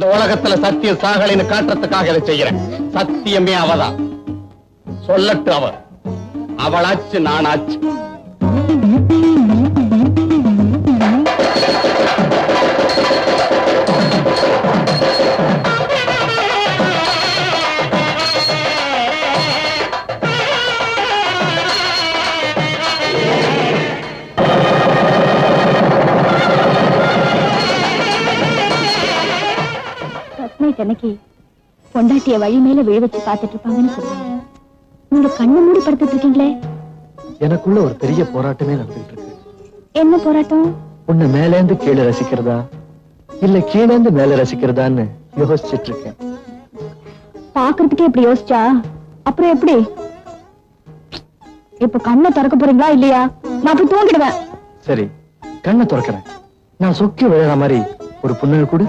இந்த உலகத்துல சத்தியம் சாகலைன்னு காட்டுறதுக்காக இதை செய்யறேன் சத்தியமே அவதான். சொல்லட்டு அவ. அவளாச்சு நானாச்சு. ஃபர்ஸ்ட் அன்னைக்கு பொண்டாட்டிய வழி மேல விழ வச்சு பார்த்துட்டு இருப்பாங்கன்னு சொல்லுவாங்க நீங்க கண்ணு மூடி படுத்துட்டு இருக்கீங்களே? எனக்குள்ள ஒரு பெரிய போராட்டமே நடந்துகிட்டு இருக்கு. என்ன போராட்டம்? உன்னை மேலேந்து கீழே ரசிக்கிறதா? இல்ல கீழேந்து மேல ரசிக்கிறதான்னு யோசிச்சுட்டு இருக்கேன். பாக்குறதுக்கே இப்படி யோசிச்சா? அப்புறம் எப்படி? இப்ப கண்ணை திறக்க போறீங்களா இல்லையா? நான் போய் தூங்கிடுவேன். சரி கண்ணை திறக்கிறேன். நான் சொக்கி விழுற மாதிரி ஒரு புண்ணு கூட.